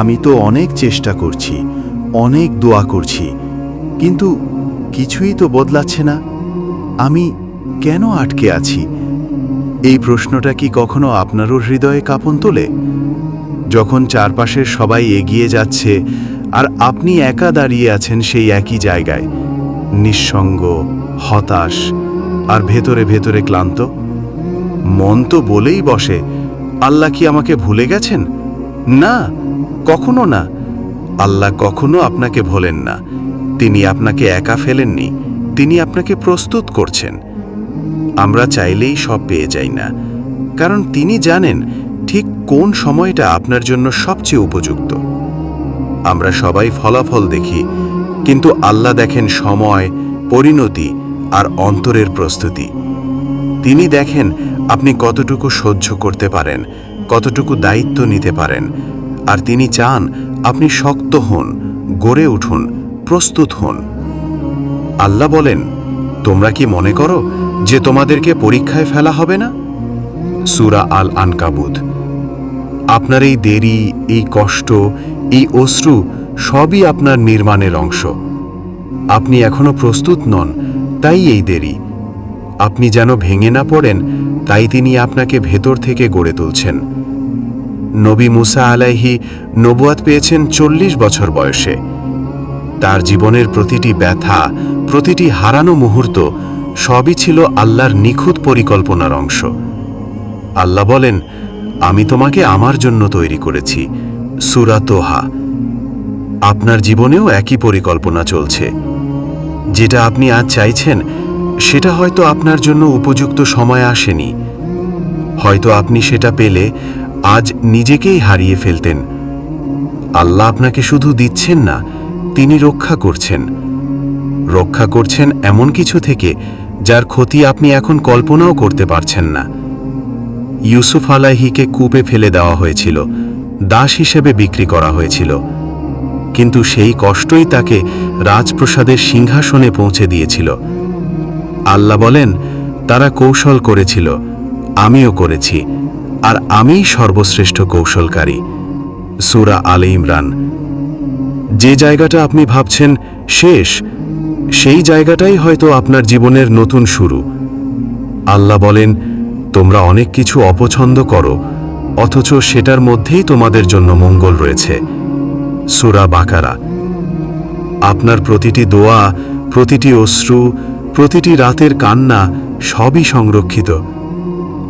আমি তো অনেক চেষ্টা করছি, অনেক দোয়া করছি, কিন্তু কিছুই তো বদলাচ্ছে না। আমি কেন আটকে আছি? এই প্রশ্নটা কি কখনো আপনারও হৃদয়ে কাঁপন তোলে? যখন চারপাশের সবাই এগিয়ে যাচ্ছে, আর আপনি একা দাঁড়িয়ে আছেন সেই একই জায়গায়, নিঃসঙ্গ, হতাশ, আর ভেতরে ভেতরে ক্লান্ত, মন তো বলেই বসে, আল্লাহ কি আমাকে ভুলে গেছেন? না! কখনো না। আল্লাহ কখনো আপনাকে ভোলেন না। তিনি আপনাকে একা ফেলেননি। তিনি আপনাকে প্রস্তুত করছেন। আমরা চাইলেই সব পেয়ে যাই না। কারণ তিনি জানেন ঠিক কোন সময়টা আপনার জন্য সবচেয়ে উপযুক্ত। আমরা সবাই ফলাফল দেখি, কিন্তু আল্লাহ দেখেন সময়, পরিণতি আর অন্তরের প্রস্তুতি। তিনি দেখেন আপনি কতটুকু সহ্য করতে পারেন, কতটুকু দায়িত্ব নিতে পারেন আর তিনি চান আপনি শক্ত হন, গড়ে উঠুন, প্রস্তুত হন। আল্লাহ বলেন, তোমরা কি মনে করো যে তোমাদেরকে পরীক্ষায় ফেলা হবে না? সুরা আল আনকাবুত আপনার এই দেরি, এই কষ্ট, এই অশ্রু সবই আপনার নির্মাণের অংশ। আপনি এখনও প্রস্তুত নন, তাই এই দেরি। আপনি যেন ভেঙে না পড়েন, তাই তিনি আপনাকে ভেতর থেকে গড়ে তুলছেন। নবী মুসা আলাইহি নবুয়াত পেয়েছেন চল্লিশ বছর বয়সে। তার জীবনের প্রতিটি ব্যথা, প্রতিটি হারানো মুহূর্ত সবই ছিল আল্লাহর নিখুঁত পরিকল্পনার অংশ। আল্লাহ বলেন, আমি তোমাকে আমার জন্য তৈরি করেছি, সুরা তোহা। আপনার জীবনেও একই পরিকল্পনা চলছে। যেটা আপনি আজ চাইছেন, সেটা হয়তো আপনার জন্য উপযুক্ত সময় আসেনি। হয়তো আপনি সেটা পেলে আজ নিজেকেই হারিয়ে ফেলতেন। আল্লাহ আপনাকে শুধু দিচ্ছেন না, তিনি রক্ষা করছেন। রক্ষা করছেন এমন কিছু থেকে, যার ক্ষতি আপনি এখন কল্পনাও করতে পারছেন না। ইউসুফ আলাহিকে কূপে ফেলে দেওয়া হয়েছিল, দাস হিসেবে বিক্রি করা হয়েছিল। কিন্তু সেই কষ্টই তাকে রাজপ্রসাদের সিংহাসনে পৌঁছে দিয়েছিল। আল্লাহ বলেন, তারা কৌশল করেছিল, আমিও করেছি। আর আমিই সর্বশ্রেষ্ঠ কৌশলকারী। সুরা আলে ইমরান। যে জায়গাটা আপনি ভাবছেন শেষ, সেই জায়গাটাই হয়তো আপনার জীবনের নতুন শুরু। আল্লাহ বলেন, তোমরা অনেক কিছু অপছন্দ করো, অথচ সেটার মধ্যেই তোমাদের জন্য মঙ্গল রয়েছে। সুরা বাকারা। আপনার প্রতিটি দোয়া, প্রতিটি অশ্রু, প্রতিটি রাতের কান্না সবই সংরক্ষিত।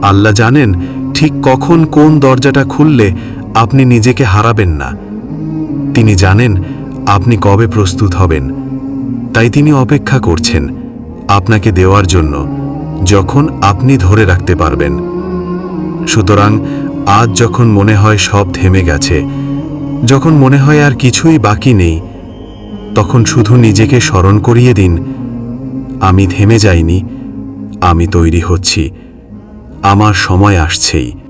আল্লাহ জানেন ঠিক কখন কোন দরজাটা খুললে আপনি নিজেকে হারাবেন না। তিনি জানেন আপনি কবে প্রস্তুত হবেন। তাই তিনি অপেক্ষা করছেন আপনাকে দেওয়ার জন্য, যখন আপনি ধরে রাখতে পারবেন। সুতরাং আজ যখন মনে হয় সব থেমে গেছে, যখন মনে হয় আর কিছুই বাকি নেই, তখন শুধু নিজেকে স্মরণ করিয়ে দিন, আমি থেমে যাইনি, আমি তৈরি হচ্ছি। আমার সময় আসছেই।